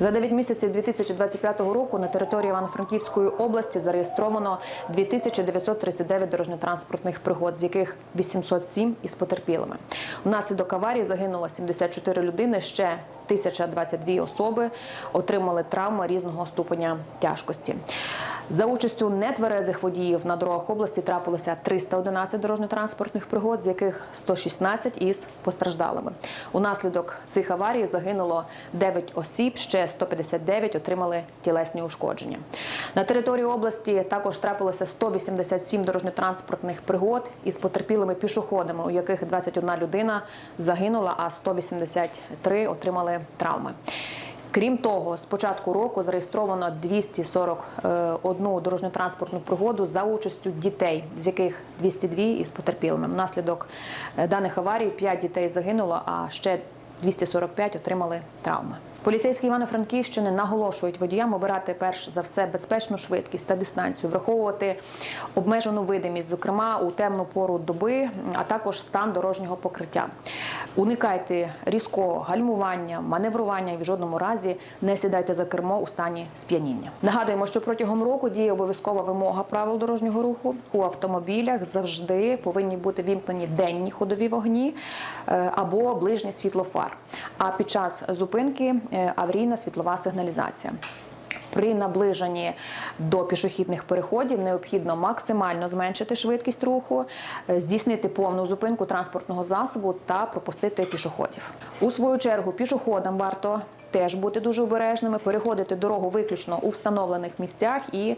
За 9 місяців 2025 року на території Івано-Франківської області зареєстровано 2939 дорожньо-транспортних пригод, з яких 807 із потерпілими. Внаслідок аварії загинуло 74 людини. Ще 1022 особи отримали травми різного ступеня тяжкості. За участю нетверезих водіїв на дорогах області трапилося 311 дорожньо-транспортних пригод, з яких 116 із постраждалими. Унаслідок цих аварій загинуло 9 осіб, ще 159 отримали тілесні ушкодження. На території області також трапилося 187 дорожньо-транспортних пригод із потерпілими пішоходами, у яких 21 людина загинула, а 183 отримали травми. Крім того, з початку року зареєстровано 241 дорожньо-транспортну пригоду за участю дітей, з яких 202 із потерпілими. Внаслідок е, даних аварій 5 дітей загинуло, а ще 245 отримали травми. Поліцейські Івано-Франківщини наголошують водіям обирати перш за все безпечну швидкість та дистанцію, враховувати обмежену видимість, зокрема у темну пору доби, а також стан дорожнього покриття. Уникайте різкого гальмування, маневрування і в жодному разі не сідайте за кермо у стані сп'яніння. Нагадуємо, що протягом року діє обов'язкова вимога правил дорожнього руху. У автомобілях завжди повинні бути вімкнені денні ходові вогні е, або ближнє світло фар. А під час зупинки аварійна світлова сигналізація. При наближенні до пішохідних переходів необхідно максимально зменшити швидкість руху, е, здійснити повну зупинку транспортного засобу та пропустити пішоходів. У свою чергу пішоходам варто теж бути дуже обережними, переходити дорогу виключно у встановлених місцях і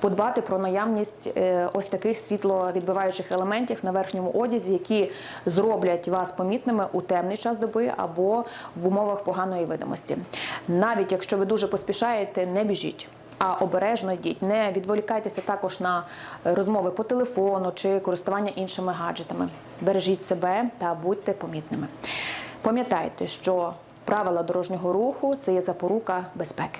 подбати про наявність е, ось таких світловідбиваючих елементів на верхньому одязі, які зроблять вас помітними у темний час доби або в умовах поганої видимості. Навіть якщо ви дуже поспішаєте, не біжіть. А обережно йдіть, не відволікайтеся також на розмови по телефону чи користування іншими гаджетами. Бережіть себе та будьте помітними. Пам'ятайте, що правила дорожнього руху це є запорука безпеки.